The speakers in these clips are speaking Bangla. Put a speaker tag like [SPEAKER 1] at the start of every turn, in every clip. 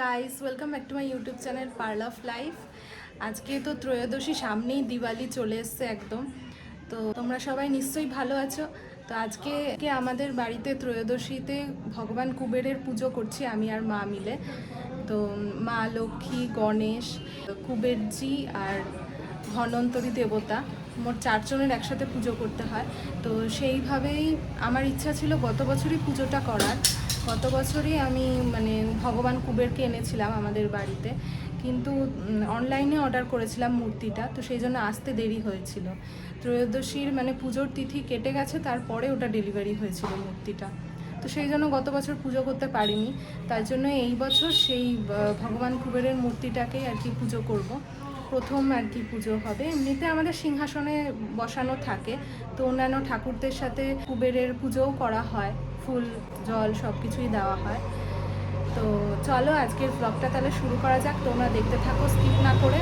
[SPEAKER 1] Guys welcome back to my YouTube channel pearl of life আজকে তো ত্রয়োদশী সামনেই দিওয়ালি চলে এসছে একদম। তো তোমরা সবাই নিশ্চয়ই ভালো আছো। তো আজকে আমাদের বাড়িতে ত্রয়োদশীতে ভগবান কুবেরের পুজো করছি আমি আর মা মিলে। তো মা লক্ষ্মী, গণেশ, কুবেরজি আর ধন্বন্তরী দেবতা, মোট চারজনের একসাথে পুজো করতে হয়। তো সেইভাবেই আমার ইচ্ছা ছিল গত বছরই পুজোটা করার। গত বছরই আমি মানে ভগবান কুবেরকে এনেছিলাম আমাদের বাড়িতে। কিন্তু অনলাইনে অর্ডার করেছিলাম মূর্তিটা, তো সেই জন্য আসতে দেরি হয়েছিল। ত্রয়োদশীর মানে পুজোর তিথি কেটে গেছে, তারপরে ওটা ডেলিভারি হয়েছিল মূর্তিটা। তো সেই জন্য গত বছর পুজো করতে পারিনি। তার জন্য এই বছর সেই ভগবান কুবেরের মূর্তিটাকেই আর কি পুজো করব। প্রথম আর কি পুজো হবে। এমনিতে আমাদের সিংহাসনে বসানো থাকে, তো অন্যান্য ঠাকুরদের সাথে কুবেরের পুজোও করা হয়। ফুল, জল সব কিছুই দেওয়া হয়। তো চলো আজকের ব্লগটা তাহলে শুরু করা যাক। তোমরা দেখতে থাকো স্কিপ না করে।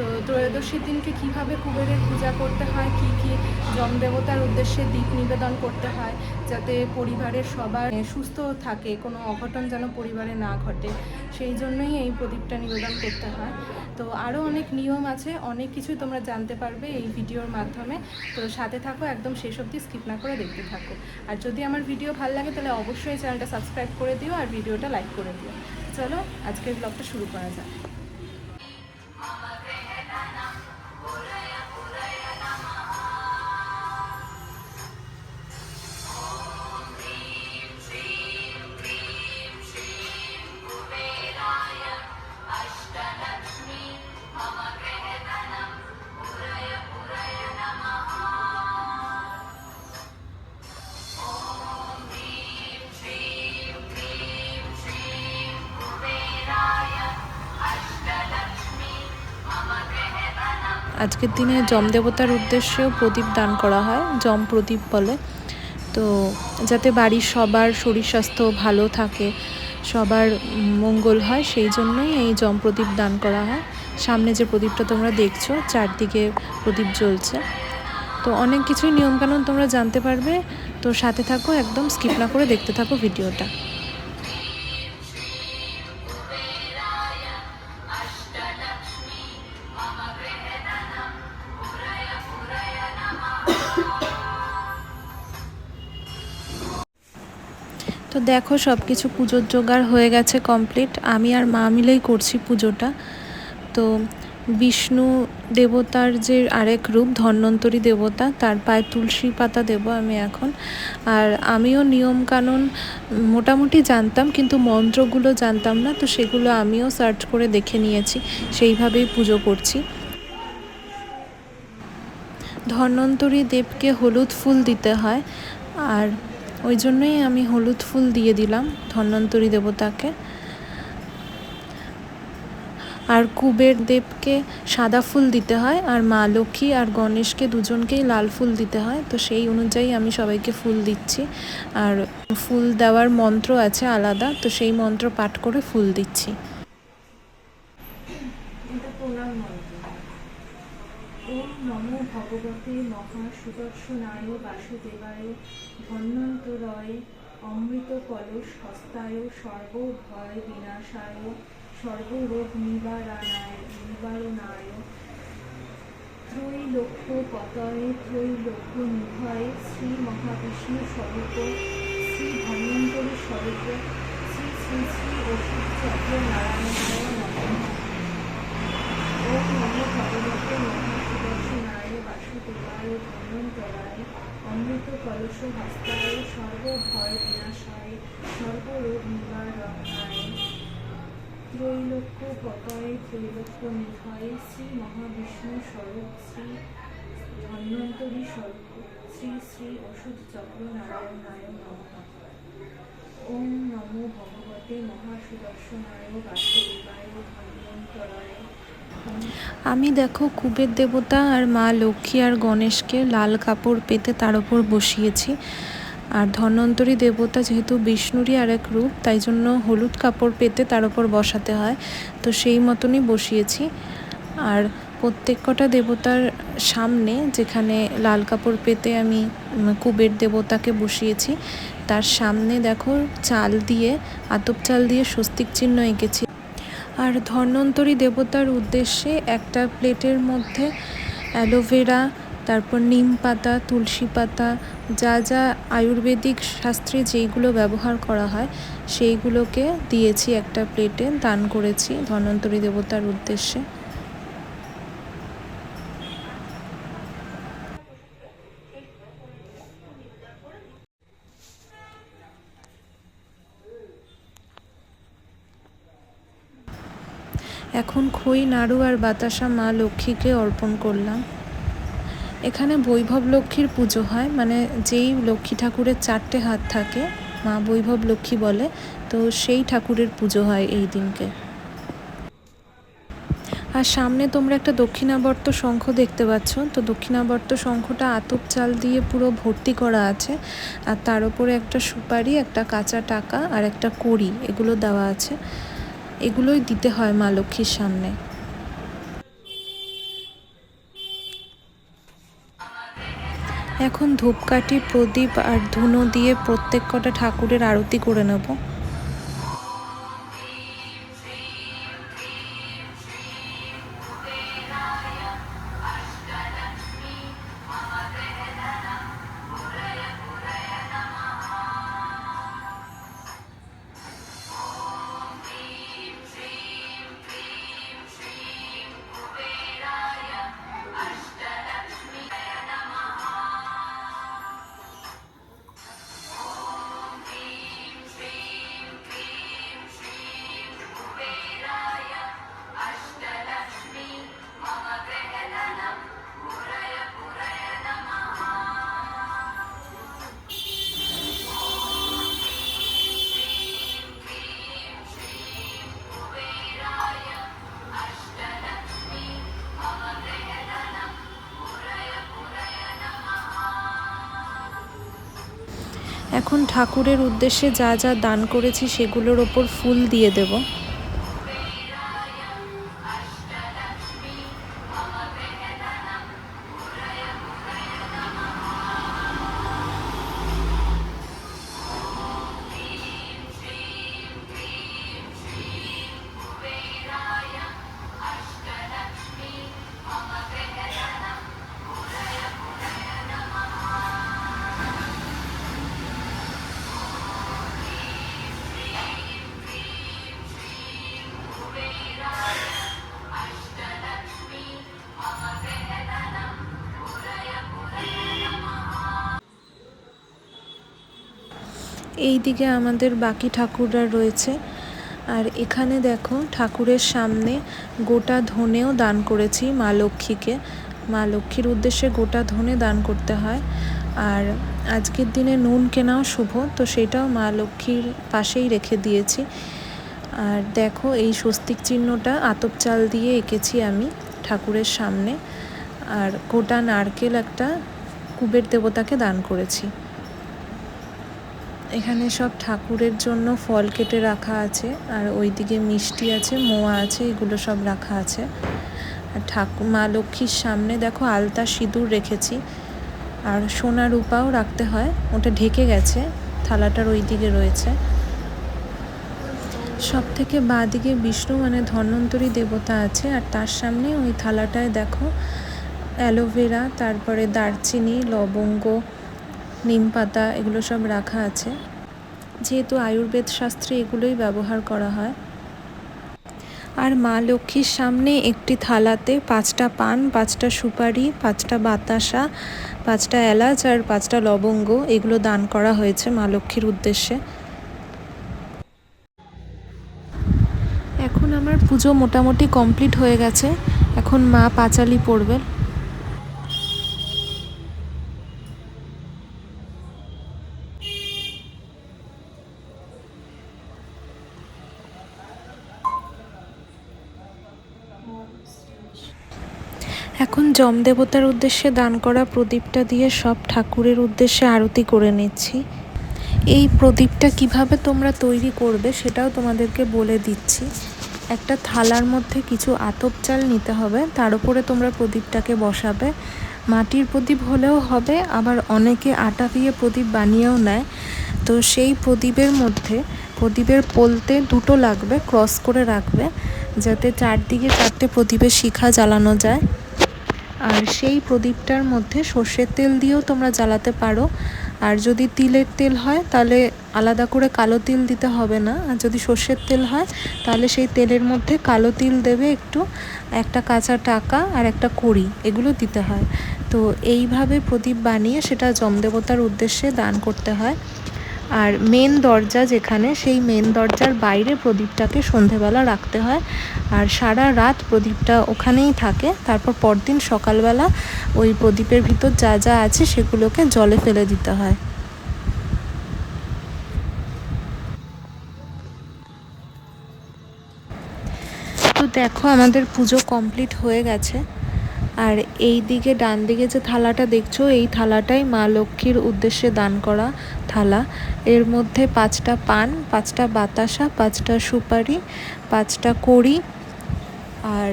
[SPEAKER 1] তো ত্রয়োদশীর দিনকে কীভাবে কুবেরের পূজা করতে হয়, কি কি জম দেবতার উদ্দেশ্যে দীপ নিবেদন করতে হয় যাতে পরিবারের সবার সুস্থ থাকে, কোনো অঘটন যেন পরিবারে না ঘটে, সেই জন্যই এই প্রদীপটা নিবেদন করতে হয়। তো আরও অনেক নিয়ম আছে, অনেক কিছুই তোমরা জানতে পারবে এই ভিডিওর মাধ্যমে। তো সাথে থাকো, একদম শেষ অবধি স্কিপ না করে দেখতে থাকো। আর যদি আমার ভিডিও ভালো লাগে তাহলে অবশ্যই চ্যানেলটা সাবস্ক্রাইব করে দিও আর ভিডিওটা লাইক করে দিও। চলো, আজকের ব্লগটা শুরু করা যাক। আজকের দিনে যম দেবতার উদ্দেশ্যেও প্রদীপ দান করা হয়, যম প্রদীপ বলে। তো যাতে বাড়ির সবার শরীর স্বাস্থ্য ভালো থাকে, সবার মঙ্গল হয়, সেই জন্যই এই যম প্রদীপ দান করা হয়। সামনে যে প্রদীপটা তোমরা দেখছ, চারদিকে প্রদীপ জ্বলছে। তো অনেক কিছুই নিয়মকানুন তোমরা জানতে পারবে। তো সাথে থাকো, একদম স্কিপ না করে দেখতে থাকো ভিডিওটা। তো দেখো সব কিছু পুজোর জোগাড় হয়ে গেছে কমপ্লিট আমি আর মা মিলেই করছি পুজোটা। তো বিষ্ণু দেবতার যে আরেক রূপ, ধন্বন্তরী দেবতা, তার পায়ে তুলসী পাতা দেব আমি এখন। আর আমিও নিয়মকানুন মোটামুটি জানতাম, কিন্তু মন্ত্রগুলো জানতাম না, তো সেগুলো আমিও সার্চ করে দেখে নিয়েছি, সেইভাবেই পুজো করছি। ধন্বন্তরী দেবকে হলুদ ফুল দিতে হয়, আর ওই জন্যই আমি হলুদ ফুল দিয়ে দিলাম ধন্বন্তরী দেবতাকে। আর কুবের দেবকে সাদা ফুল দিতে হয়, আর মা লক্ষ্মী আর গণেশকে দুজনকেই লাল ফুল দিতে হয়, তো সেই অনুযায়ী আমি সবাইকে ফুল দিচ্ছি। আর ফুল দেওয়ার মন্ত্র আছে আলাদা, তো সেই মন্ত্র পাঠ করে ফুল দিচ্ছি। ভগবতে মহা সুদর্শনায় বাসুদেবায় ধন্বন্তরয় অমৃত কলস হস্তায় সর্বভয় বিনাশায় সর্বরোগ নিবারণায়। নিবারণায় ত্রৈলোক্য পতয়ে ত্রৈলোক্য নিভয়ে শ্রী মহাবিষ্ণু স্বরূপ শ্রী ধন্বন্তরী স্বরূপ শ্রী শ্রী শ্রী অসুর চক্র নারায়ণায় নমঃ। ওম নমো ভগবতে মহাসুদর্শনায় বাসুদেবায় ধন্বন্তরায় অমৃত কলস হস্তায় সর্বভয় বিনাশায় সর্বরোগ নিবারণায়। ত্রৈলোক্য পতয়ে ত্রৈলোক্য নিভয়ে শ্রী মহাবিষ্ণু স্বরূপ, শ্রী ধন্বন্তরী স্বরূপ, শ্রী শ্রী ওষুধ চক্র নারায়ণায় নমঃ ওম নমো ভগবতে মহাসুদর্শনায়, বাসুদেবায় ধন্বন্তরায় আমি দেখো কুবের দেবতা আর মা লক্ষ্মী আর গণেশকে লাল কাপড় পেতে তার ওপর বসিয়েছি। আর ধন্বন্তরী দেবতা যেহেতু বিষ্ণুরই আর এক রূপ, তাই জন্য হলুদ কাপড় পেতে তার ওপর বসাতে হয়। তো সেই মতনই বসিয়েছি। আর প্রত্যেক কটা দেবতার সামনে যেখানে লাল কাপড় পেতে আমি কুবের দেবতাকে বসিয়েছি, তার সামনে দেখো চাল দিয়ে, আতপ চাল দিয়ে স্বস্তিক চিহ্ন এঁকেছি।
[SPEAKER 2] আর ধন্বন্তরী দেবতার উদ্দেশ্যে একটা প্লেটের মধ্যে অ্যালোভেরা তারপর নিম পাতা, তুলসী পাতা, যা যা আয়ুর্বেদিক শাস্ত্রে যেইগুলো ব্যবহার করা হয়, সেইগুলোকে দিয়েছি একটা প্লেটে, দান করেছি ধন্বন্তরী দেবতার উদ্দেশ্যে। এখন খই, নাড়ু আর বাতাসা মা লক্ষ্মীকে অর্পণ করলাম। এখানে বৈভব লক্ষ্মীর পুজো হয় মানে যেই লক্ষ্মী ঠাকুরের চারটে হাত থাকে, মা বৈভব লক্ষ্মী বলে, তো সেই ঠাকুরের পুজো হয় এই দিনকে। আর সামনে তোমরা একটা দক্ষিণাবর্ত শঙ্খ দেখতে পাচ্ছ, তো দক্ষিণাবর্ত শঙ্খটা আতপ চাল দিয়ে পুরো ভর্তি করা আছে, আর তার উপরে একটা সুপারি, একটা কাঁচা টাকা আর একটা কড়ি, এগুলো দেওয়া আছে। এগুলোই দিতে হয় মা লক্ষ্মীর সামনে। এখন ধূপকাঠি, প্রদীপ আর ধুনো দিয়ে প্রত্যেক কটা ঠাকুরের আরতি করে নেব। এখন ঠাকুরের উদ্দেশ্যে যা যা দান করেছি সেগুলোর ওপর ফুল দিয়ে দেব। এই দিকে আমাদের বাকি ঠাকুররা রয়েছে। আর এখানে দেখো ঠাকুরের সামনে গোটা ধনেও দান করেছি মা লক্ষ্মীকে। মা লক্ষ্মীর উদ্দেশ্যে গোটা ধনে দান করতে হয়। আর আজকের দিনে নুন কেনাও শুভ, তো সেটাও মা লক্ষ্মীর পাশেই রেখে দিয়েছি। আর দেখো এই স্বস্তিক চিহ্নটা আতপ চাল দিয়ে এঁকেছি আমি ঠাকুরের সামনে। আর গোটা নারকেল একটা কুবের দেবতাকে দান করেছি। এখানে সব ঠাকুরের জন্য ফল কেটে রাখা আছে, আর ওইদিকে মিষ্টি আছে, মোয়া আছে, এগুলো সব রাখা আছে। আর ঠাকুর মা লক্ষ্মীর সামনে দেখো আলতা সিঁদুর রেখেছি, আর সোনা রূপাও রাখতে হয়, ওটা ঢেকে গেছে, থালাটার ওই দিকে রয়েছে। সব থেকে বাঁদিকে বিষ্ণু মানে ধন্বন্তরী দেবতা আছে, আর তার সামনে ওই থালাটায় দেখো অ্যালোভেরা, তারপরে দারচিনি, লবঙ্গ নিম পাতা, এগুলো সব রাখা আছে। যেহেতু আয়ুর্বেদ শাস্ত্রে এগুলোই ব্যবহার করা হয়। আর মা লক্ষ্মীর সামনে একটি থালাতে পাঁচটা পান, পাঁচটা সুপারি, পাঁচটা বাতাসা, পাঁচটা এলাচ আর পাঁচটা লবঙ্গ, এগুলো দান করা হয়েছে মা লক্ষ্মীর উদ্দেশ্যে। এখন আমার পুজো মোটামুটি কমপ্লিট হয়ে গেছে। এখন মা পাঁচালি পড়বে এখন যম দেবতার উদ্দেশ্যে দান করা প্রদীপটা দিয়ে সব ঠাকুরের উদ্দেশ্যে আরতি করে নিচ্ছি। এই প্রদীপটা কীভাবে তোমরা তৈরি করবে সেটাও তোমাদেরকে বলে দিচ্ছি। একটা থালার মধ্যে কিছু আতপ চাল নিতে হবে, তার উপরে তোমরা প্রদীপটাকে বসাবে। মাটির প্রদীপ হলেও হবে, আবার অনেকে আটা দিয়ে প্রদীপ বানিয়েও নেয়। তো সেই প্রদীপের মধ্যে, প্রদীপের পোলতে দুটো লাগবে, ক্রস করে রাখবে, যাতে চারদিকে চারটে প্রদীপের শিখা জ্বালানো যায়। আর সেই প্রদীপটার মধ্যে সর্ষের তেল দিয়েও তোমরা জ্বালাতে পারো। আর যদি তিলের তেল হয়, তাহলে আলাদা করে কালো তিল দিতে হবে না। আর যদি সর্ষের তেল হয়, তাহলে সেই তেলের মধ্যে কালো তিল দেবে একটু, একটা কাঁচা টাকা আর একটা কড়ি, এগুলো দিতে হয়। তো এইভাবে প্রদীপ বানিয়ে সেটা জমদেবতার উদ্দেশ্যে দান করতে হয়। আর মেন দরজা যেখানে, সেই মেন দরজার বাইরে প্রদীপটাকে সন্ধেবেলা রাখতে হয়। আর সারা রাত প্রদীপটা ওখানেই থাকে। তারপর পরদিন সকালবেলা ওই প্রদীপের ভিতর যা যা আছে সেগুলোকে জলে ফেলে দিতে হয়। তো দেখো আমাদের পুজো কমপ্লিট হয়ে গেছে। আর এই দিকে ডান দিকে যে থালাটা দেখছ, এই থালাটাই মা লক্ষ্মীর উদ্দেশ্যে দান করা থালা। এর মধ্যে পাঁচটা পান, পাঁচটা বাতাসা, পাঁচটা সুপারি, পাঁচটা কড়ি আর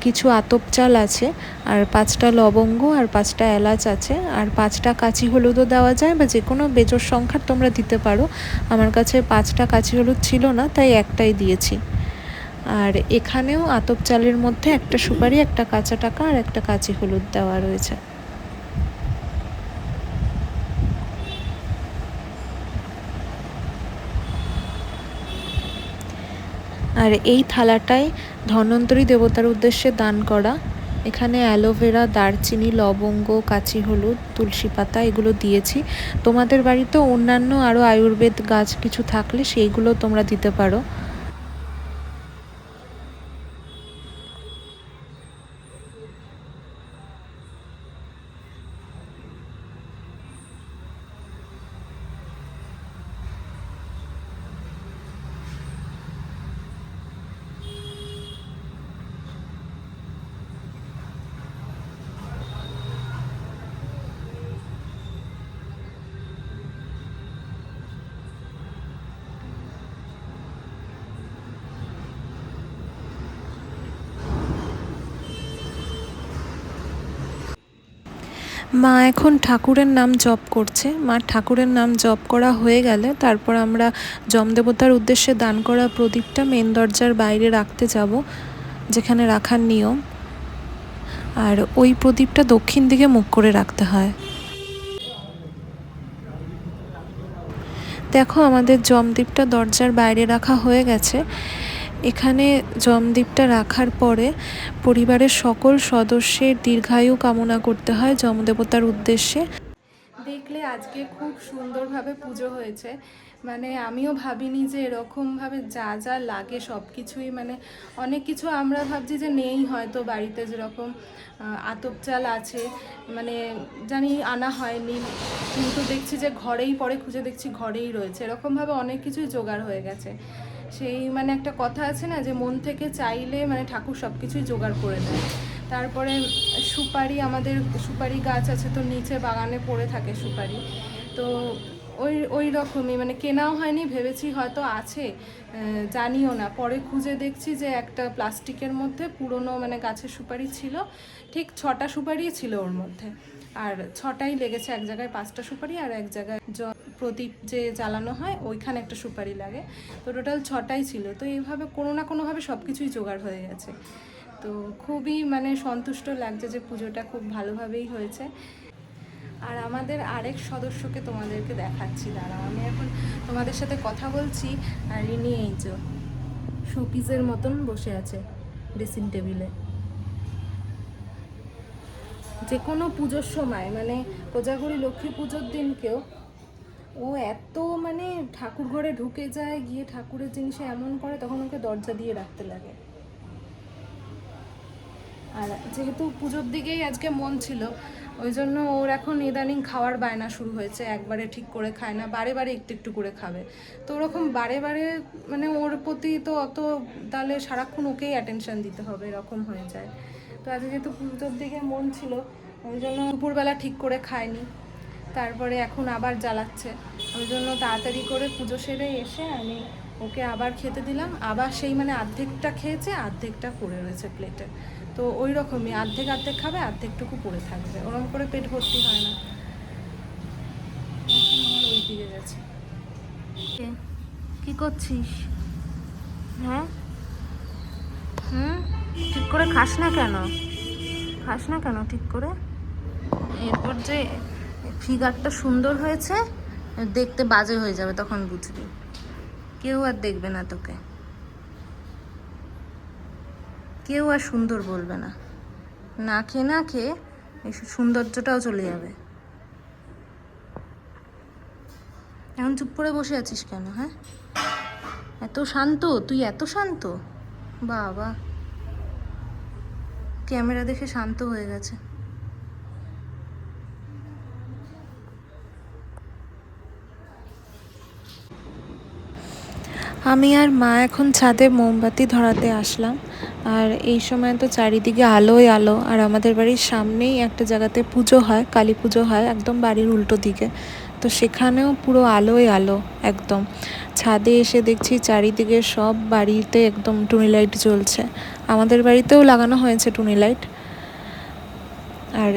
[SPEAKER 2] কিছু আতপ চাল আছে আর পাঁচটা লবঙ্গ আর পাঁচটা এলাচ আছে। আর পাঁচটা কাঁচি হলুদও দেওয়া যায় বা যে কোনো বেজোর সংখ্যার তোমরা দিতে পারো। আমার কাছে পাঁচটা কাঁচি হলুদ ছিল না, তাই একটাই দিয়েছি। আর এখানেও আতপ চালের মধ্যে একটা সুপারি, একটা কাঁচা টাকা আর একটা কাঁচি হলুদ দেওয়া রয়েছে। আর এই থালাটাই ধন্বন্তরী দেবতার উদ্দেশ্যে দান করা। এখানে অ্যালোভেরা দারচিনি, লবঙ্গ, কাঁচি হলুদ, তুলসী পাতা এগুলো দিয়েছি। তোমাদের বাড়িতে অন্যান্য আরও আয়ুর্বেদ গাছ কিছু থাকলে সেইগুলো তোমরা দিতে পারো। মা এখন ঠাকুরের নাম জপ করছে। মা ঠাকুরের নাম জপ করা হয়ে গেলে তারপর আমরা যমদেবতার উদ্দেশ্যে দান করা প্রদীপটা মেন দরজার বাইরে রাখতে যাব, যেখানে রাখার নিয়ম। আর ওই প্রদীপটা দক্ষিণ দিকে মুখ করে রাখতে হয়। দেখো আমাদের জমদীপটা দরজার বাইরে রাখা হয়ে গেছে। এখানে জমদীপটা রাখার পরে পরিবারের সকল সদস্যের দীর্ঘায়ু কামনা করতে হয় যমদেবতার উদ্দেশ্যে। দেখলে আজকে খুব সুন্দরভাবে পুজো হয়েছে। মানে আমিও ভাবিনি যে এরকমভাবে যা যা লাগে সব কিছুই মানে অনেক কিছু আমরা ভাবছি যে নেই হয়তো বাড়িতে যেরকম আতপ চাল আছে মানে জানি আনা হয়নি, কিন্তু দেখছি যে ঘরেই পরে খুঁজে দেখছি ঘরেই রয়েছে। এরকমভাবে অনেক কিছুই জোগাড় হয়ে গেছে। সেই মানে একটা কথা আছে না যে মন থেকে চাইলে মানে ঠাকুর সব কিছুই জোগাড় করে দেয়। তারপরে সুপারি আমাদের সুপারি গাছ আছে তো নিচে বাগানে পড়ে থাকে সুপারি। তো ওই ওই রকমই মানে কেনাও হয়নি, ভেবেছি হয়তো আছে জানিও না। পরে খুঁজে দেখছি যে একটা প্লাস্টিকের মধ্যে পুরনো মানে গাছের সুপারি ছিল, ঠিক ছটা সুপারি ছিল ওর মধ্যে। আর ছটাই লেগেছে, এক জায়গায় পাঁচটা সুপারি আর এক জায়গায় প্রদীপ যে জ্বালানো হয়, ওইখানে একটা সুপারি লাগে। তো টোটাল ছটাই ছিল। তো এইভাবে কোনো না কোনোভাবে সব কিছুই জোগাড় হয়ে গেছে। তো খুবই মানে সন্তুষ্ট লাগছে যে পুজোটা খুব ভালোভাবেই হয়েছে। আর আমাদের আরেক সদস্যকে তোমাদেরকে দেখাচ্ছি। দাঁড়াও, আমি এখন তোমাদের সাথে কথা বলছি। আর ইনি এই যে শোপিসের মতন বসে আছে ড্রেসিং টেবিলে যে কোনো পুজোর সময় মানে কোজাগরি লক্ষ্মী পুজোর দিনকেও, ও এত মানে ঠাকুর ঘরে ঢুকে যায়, গিয়ে ঠাকুরের জিনিসে এমন করে, তখন ওকে দরজা দিয়ে রাখতে লাগে। আর যেহেতু পুজোর দিকেই আজকে মন ছিল, ওই জন্য ওর এখন ইদানিং খাওয়ার বায়না শুরু হয়েছে, একবারে ঠিক করে খায় না, বারে বারে একটু একটু করে খাবে। তো ওরকম বারে বারে মানে ওর প্রতি তো অত তাহলে সারাক্ষণ ওকেই অ্যাটেনশন দিতে হবে, এরকম হয়ে যায়। তো আজকে যেহেতু পুজোর দিকে মন ছিল, ওই জন্য দুপুরবেলা ঠিক করে খায়নি তারপরে এখন আবার জ্বালাচ্ছে। ওই জন্য তাড়াতাড়ি করে পুজো সেরে এসে আমি ওকে আবার খেতে দিলাম। আবার সেই মানে অর্ধেকটা খেয়েছে অর্ধেকটা পড়ে রয়েছে প্লেটে তো ওই রকমই অর্ধেক অর্ধেক খাবে অর্ধেকটুকু পড়ে থাকবে। ওরকম করে পেট ভর্তি হয় না।
[SPEAKER 1] কি
[SPEAKER 2] করছিস? হ্যাঁ? হুম? ঠিক করে খাস না কেন? খাস না কেন ঠিক করে? এরপর যে ফিগারটা সুন্দর হয়েছে, দেখতে বাজে হয়ে যাবে তখন বুঝবি। কেউ আর দেখবে না তোকে। কেউ আর সুন্দর বলবে না। না খেয়ে না খেয়ে এই সৌন্দর্যটাও চলে যাবে। এখন চুপ করে বসে আছিস কেন হ্যাঁ? এত শান্ত, তুই এত শান্ত? বাবা। ক্যামেরা দেখে শান্ত হয়ে গেছে। আমি আর মা এখন ছাদে মোমবাতি ধরাতে আসলাম। আর এই সময় তো চারিদিকে আলোই আলো। আর আমাদের বাড়ির সামনেই একটা জায়গাতে পুজো হয়, কালী পুজো হয় একদম বাড়ির উল্টো দিকে। তো সেখানেও পুরো আলোই আলো একদম। ছাদে এসে দেখছি চারিদিকে সব বাড়িতে একদম টুনি লাইট জ্বলছে। আমাদের বাড়িতেও লাগানো হয়েছে টুনি লাইট। আর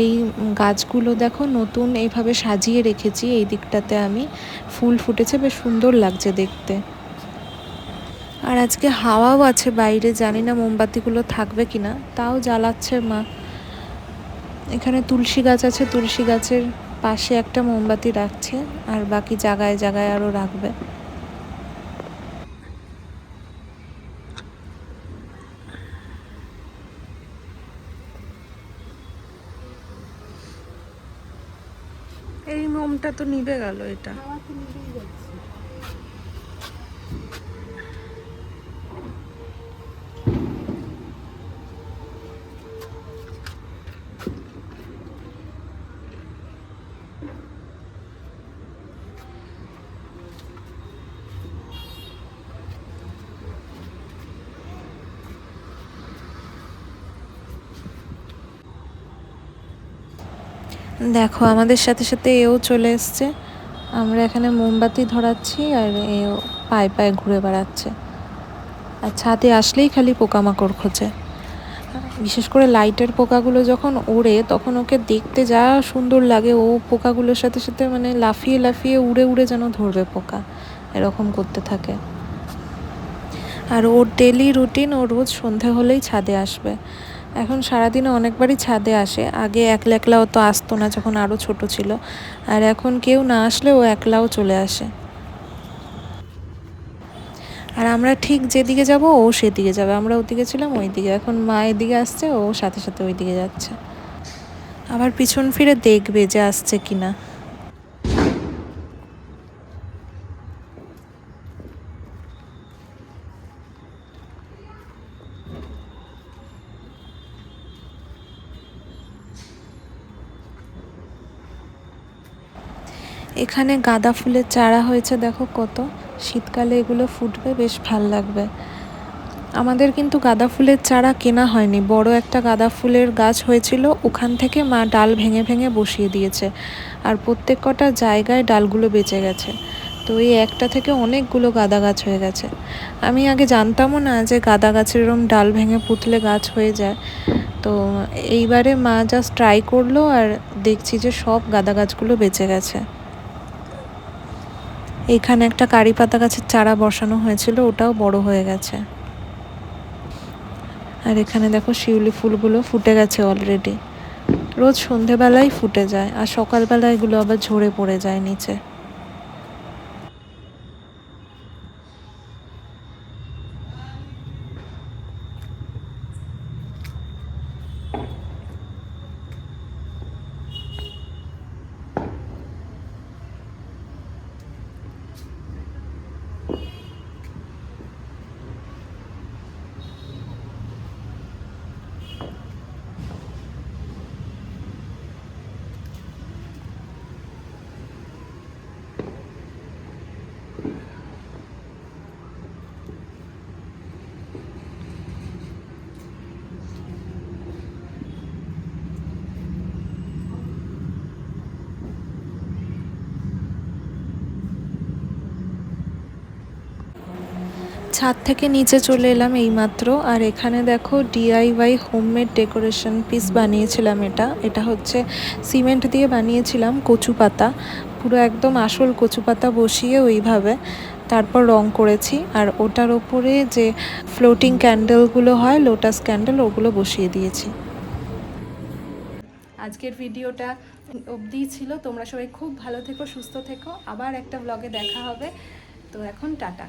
[SPEAKER 2] এই গাছগুলো দেখো নতুন এইভাবে সাজিয়ে রেখেছি, এই দিকটাতে আমি ফুল ফুটেছে, বেশ সুন্দর লাগছে দেখতে। আর আজকে হাওয়াও আছে বাইরে, জানি না মোমবাতিগুলো থাকবে কিনা, তাও জ্বালাচ্ছে মা। এখানে তুলসী গাছ আছে, তুলসী গাছের পাশে একটা মোমবাতি রাখছে, আর বাকি জায়গায় জায়গায় আরও রাখবে। এই মোমটা তো নিবে গেল এটা। দেখো, আমাদের সাথে সাথে এও চলে এসছে। আমরা এখানে মোমবাতি ধরাচ্ছি আর এও পায়ে পায়ে ঘুরে বেড়াচ্ছে। আর ছাদে আসলেই খালি পোকামাকড় খোঁজে। বিশেষ করে লাইটের পোকাগুলো যখন ওড়ে, তখন ওকে দেখতে যা সুন্দর লাগে। ও পোকাগুলোর সাথে সাথে মানে লাফিয়ে লাফিয়ে উড়ে উড়ে যেন ধরবে পোকা। এরকম করতে থাকে। আর ওর ডেলি রুটিন ও রোজ সন্ধে হলেই ছাদে আসবে। এখন সারাদিনে অনেকবারই ছাদে আসে। আগে একলা একলাও তো আসতো না যখন আরও ছোট ছিল। আর এখন কেউ না আসলে ও একলাও চলে আসে। আর আমরা ঠিক যেদিকে যাব, ও সেদিকে যাবে। আমরা ওদিকে ছিলাম ওই দিকে এখন মা এদিকে আসছে, ও সাথে সাথে ওই দিকে যাচ্ছে। আবার পিছন ফিরে দেখবে যে আসছে কিনা। এখানে গাঁদা ফুলের চারা হয়েছে, দেখো কত। শীতকালে এগুলো ফুটবে, বেশ ভালো লাগবে। আমাদের কিন্তু গাঁদা ফুলের চারা কেনা হয়নি। বড় একটা গাঁদা ফুলের গাছ হয়েছিল, ওখান থেকে মা ডাল ভেঙে ভেঙে বসিয়ে দিয়েছে। আর প্রত্যেক কটা জায়গায় ডালগুলো বেঁচে গেছে। তো এই একটা থেকে অনেকগুলো গাঁদা গাছ হয়ে গেছে। আমি আগে জানতামও না যে গাঁদা গাছের এরম ডাল ভেঙে পুতলে গাছ হয়ে যায়। তো এইবারে মা জাস্ট ট্রাই করল আর দেখছি যে সব গাঁদা গাছগুলো বেঁচে গেছে। এখানে একটা কারি পাতা গাছের চারা বসানো হয়েছিল, ওটাও বড় হয়ে গেছে। আর এখানে দেখো শিউলি ফুলগুলো ফুটে গেছে অলরেডি রোজ সন্ধেবেলায় ফুটে যায়, আর সকালবেলা এগুলো আবার ঝরে পড়ে যায় নিচে। ছাদ থেকে নিচে চলে এলাম এইমাত্র। আর এখানে দেখো ডিআইওয়াই হোমমেড ডেকোরেশন পিস বানিয়েছিলাম এটা। এটা হচ্ছে সিমেন্ট দিয়ে বানিয়েছিলাম কচু পাতা। পুরো একদম আসল কচু পাতা বসিয়ে ওইভাবে তারপর রং করেছি। আর ওটার ওপরে যে ফ্লোটিং ক্যান্ডেলগুলো হয় লোটাস ক্যান্ডেল ওগুলো বসিয়ে দিয়েছি।
[SPEAKER 1] আজকের ভিডিওটা অবধি ছিল। তোমরা সবাই খুব ভালো থেকো, সুস্থ থেকো। আবার একটা ব্লগে দেখা হবে। তো এখন টাটা।